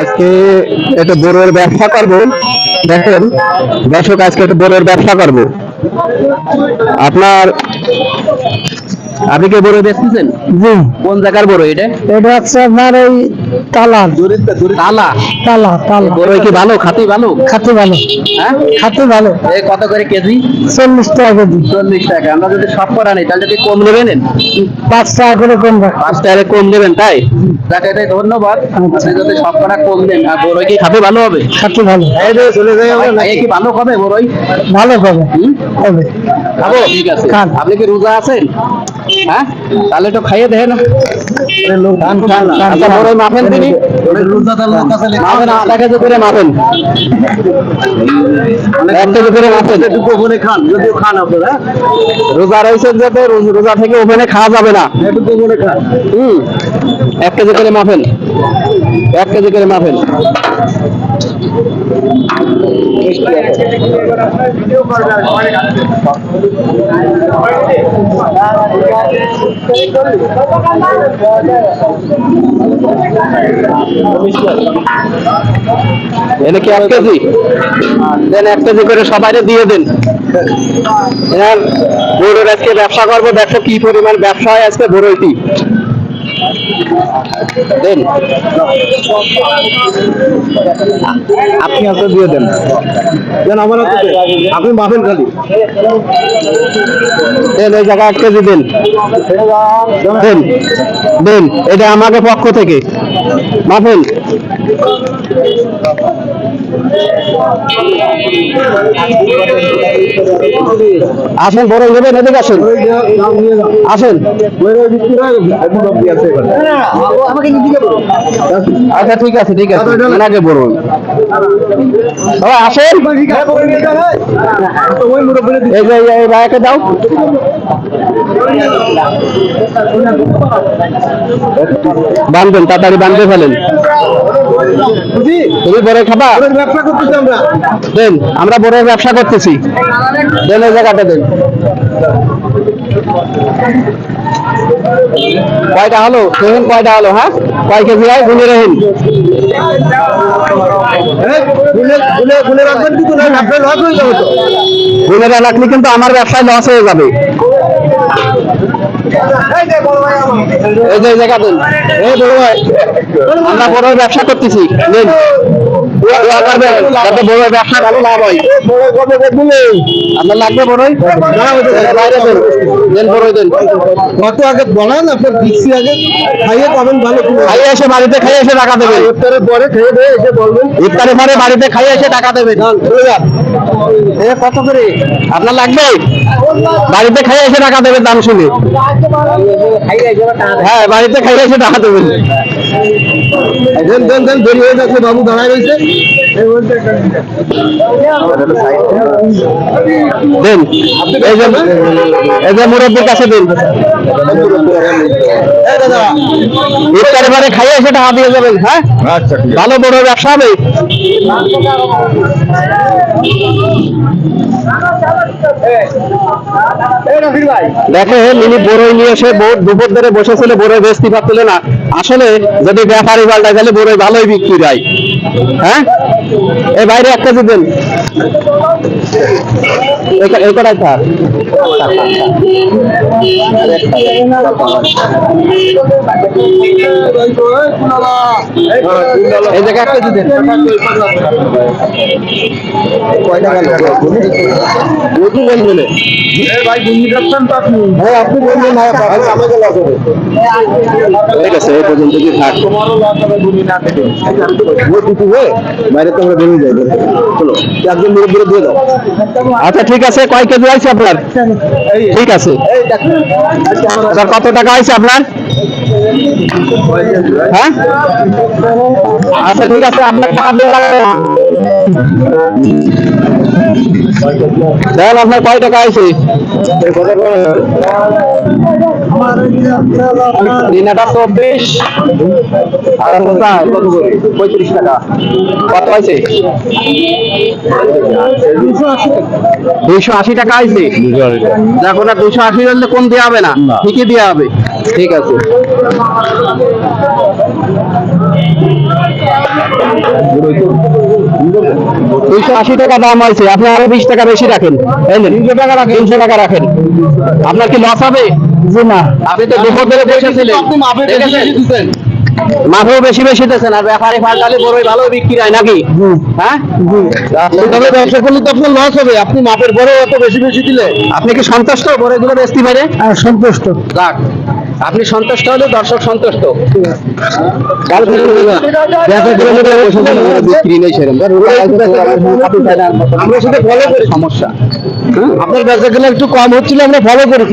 আজকে একটা বড়োর ব্যবসা করব। দেখেন দর্শক আজকে একটা বড়োর ব্যবসা করব। আপনার আপনি কি বড় বেচতেছেন? জি। কোন জায়গার বড় এটা? এটা হচ্ছে আপনার ওই তালা তালা? তালা তালা। বড় কি ভালো? খাতি ভালো? খাতে ভালো। হ্যাঁ? খাতে ভালো। এই কত করে কেজি? চল্লিশ টাকা কেজি। চল্লিশ টাকা। আমরা যদি সব করা নেই তাহলে যদি কম নেবেন? পাঁচ টাকা করে কমবে পাঁচ টাকা কম দেবেন তাই? যাক এটাই ধন্যবাদ। আপনি যদি সব করা কম দেন আর বড়ই কি খাতে ভালো হবে? খাতে ভালো। চলে যাই এ কি ভালো হবে বড়ই? ভালো হবে। হবে। ঠিক আছে। আপনি কি রোজা আছেন? হ্যাঁ? তাহলে তো খাইয়ে না খান, আচ্ছা, তিনি? আধা কেজি করে মাপেন। এক কেজি করে ওখানে খান যদিও খান আপনারা রোজা রয়েছে যাতে রোজা থেকে ওখানে খাওয়া যাবে না। একটু খান। হুম এক কেজি করে মাফেন এক কেজি করে এক কেজি? দেন এক কেজি করে সবাই দিয়ে দেন। আজকে ব্যবসা করব, দেখো কি পরিমাণ ব্যবসা হয় আজকে বড়ইটি দেন। আপনি আপনার দিয়ে দেন। দেন আমার আপনি মাফেন খালি। দেন, এই জায়গায় এক কেজি দেন। দেন দেন, এটা আমাকে পক্ষ থেকে। মাফেন আসেন বড় নেবেন, এদিকে আসেন। আসেন। আচ্ছা ঠিক আছে ঠিক আছে। বড় সবাই আসেন। এই দাও। বান্ধবেন তাড়াতাড়ি বান্ধবে ফেলেন। তুমি বড় খাবা? ব্যবসা করতেছি আমরা দেন, আমরা বড় ব্যবসা করতেছি। দেন, এই জায়গাটা দেন। কয়টা হলো? দেখুন কয়টা হলো হ্যাঁ? কয় কেজি হয়? গুনে গুলে গুলে রাখবেন কিন্তু লস হয়ে যাবে তো। গুনে রাখলে কিন্তু আমার ব্যবসায় লস হয়ে যাবে। এই যে জায়গা দেন। এই বড় ভাই আমরা বড় ব্যবসা করতেছি নেন যাতে বড় ব্যবসা ভালো লাভ হয়। আপনার লাগবে বড়ই বাইরে দেন। দেন বড়ই দেন। কত আগে বলেন আপনার দিচ্ছি আগে খাইয়ে পাবেন ভালো খাইয়ে এসে বাড়িতে খাইয়ে এসে টাকা দেবেন। ইফতারের পরে খেয়ে দিয়ে এসে বলবেন। ইফতারের পরে বাড়িতে খাইয়ে এসে টাকা দেবেন। চলে যান। এ কত করে আপনার লাগবে? বাড়িতে খাইয়ে এসে টাকা দেবেন দাম শুনে। হ্যাঁ বাড়িতে খাইলে সে টাকা দেবেন দেন দেন দেন দেরি হয়ে যাচ্ছে বাবু দাঁড়ায় রয়েছে। দেন। এই যে মুরব্বীর কাছে দিন। খাইয়ে এসে টাকা দিয়ে যাবেন হ্যাঁ? আচ্ছা ভালো বড় ব্যবসা হবে। দেখে মিনি বড়ই নিয়ে এসে দুপুর ধরে বসেছিল বড়ই বেচতে পারছিল না। আসলে যদি ব্যাপারী পাল্টা গেলে বড়ই ভালোই বিক্রি হয়। হ্যাঁ? এই বাইরে একটা দেন। এই- কটাই থাক। এই জায়গায় এক কেজি দেন কয়টা গেল বুঝু বলবেন ভাই গুন্ডি যাচ্ছেন তো আপনি হ্যাঁ বলবেন না আমাকে লস হবে ঠিক আছে এই পর্যন্ত কি থাক। বাইরে তো আমরা বেরিয়ে যাই চলো একজন মুরব্বী দিয়ে দাও। আচ্ছা ঠিক আছে, কয় কেজি আছে আপনার? ঠিক আছে। স্যার কত টাকা আছে আপনার? হ্যাঁ? আচ্ছা ঠিক আছে, আপনার টাকা আপনার কয় টাকা আছে তিন চব্বিশ আর কত করে পঁয়ত্রিশ টাকা। কত আছে দুইশো আশি টাকা আছে দেখো না দুইশো আশি হলে কোন দেওয়া হবে না? ঠিকই দেওয়া হবে। ঠিক আছে। দুইশো আশি টাকা দাম হয়েছে। আপনি আরও বিশ টাকা বেশি রাখেন। তিনশো টাকা রাখেন। তিনশো টাকা রাখেন। আপনার কি লস হবে? জি না। আপনি তো দুপুর ধরে বসেছিলেন বেশি বেশি দিচ্ছেন আর ব্যাপারে বড়ই ভালো বিক্রি হয় নাকি? হ্যাঁ? তবে ব্যবসা করলে তো আপনার লস হবে। আপনি মাপের পরেও এত বেশি বেশি দিলে আপনি কি সন্তুষ্ট বড়ইগুলো বেচতে পারে সন্তুষ্ট। যাক। আপনি সন্তুষ্ট হলে দর্শক সন্তুষ্ট। বিক্রি নেই সেরকম। আমরা সেটা ফলো করি। সমস্যা। আপনার ব্যবসা গেলে একটু কম হচ্ছিল আমরা ফলো করেছি।